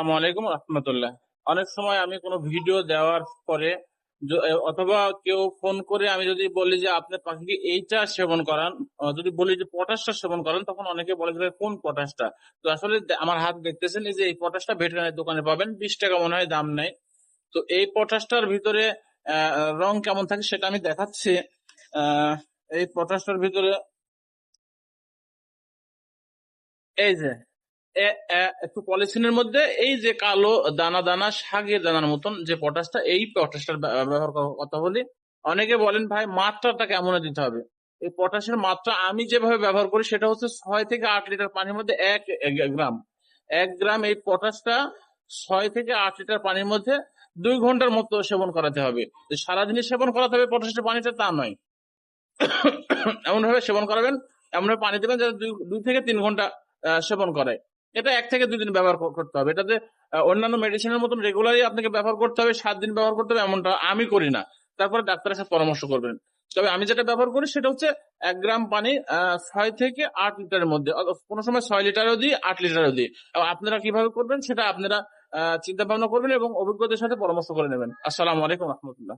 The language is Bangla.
আলাইকুম রহমতুল্লাহ। অনেক সময় আমি কোনো ভিডিও দেওয়ার পরে অথবা কেউ ফোন করে আমি যদি বলি যে আপনি পাখিকে এইটা সেবন করান যদি বলি যে পটাশটা সেবন করান, তখন অনেকে বলে যে কোন পটাশটা? তো আসলে আমার হাত দেখতেছেন যে এই পটাশটা ভেটেরিনারি দোকানে পাবেন, বিশ টাকা মনে হয় দাম নেই তো এই পটাশটার ভিতরে রং কেমন থাকে সেটা আমি দেখাচ্ছি। এই পটাশটার ভিতরে এই যে একটু পলিথিনের মধ্যে এই যে কালো দানা দানা শাকের দানার মতন যে পটাশটা, এই পটাশটার ব্যবহার করার কথা বলি। অনেকে বলেন, ভাই, মাত্রাটা কেমন দিতে হবে? এই পটাশের মাত্রা আমি যেভাবে ব্যবহার করি, সেটা হচ্ছে ছয় থেকে আট লিটার পানির মধ্যে এক গ্রাম। এক গ্রাম এই পটাশটা ছয় থেকে আট লিটার পানির মধ্যে দুই ঘণ্টার মতো সেবন করাতে হবে। সারাদিনে সেবন করাতে হবে পটাশের পানিটা, তা নয়। এমন ভাবে সেবন করাবেন এমন ভাবে পানি দেবেন যাতে দুই থেকে তিন ঘণ্টা সেবন করে। এটা এক থেকে দুই দিন ব্যবহার করতে হবে। এটাতে অন্যান্য মেডিসিনের মতন রেগুলারই আপনাকে ব্যবহার করতে হবে, সাত দিন ব্যবহার করতে হবে, এমনটা আমি করি না। তারপরে ডাক্তারের সাথে পরামর্শ করবেন। তবে আমি যেটা ব্যবহার করি সেটা হচ্ছে এক গ্রাম পানি ছয় থেকে আট লিটারের মধ্যে। কোনো সময় ছয় লিটারও দিই, আট লিটারও দিই। আপনারা কীভাবে করবেন সেটা আপনারা চিন্তা ভাবনা করবেন এবং অভিজ্ঞতার সাথে পরামর্শ করে নেবেন। আসসালামু আলাইকুম রহমতুল্লাহ।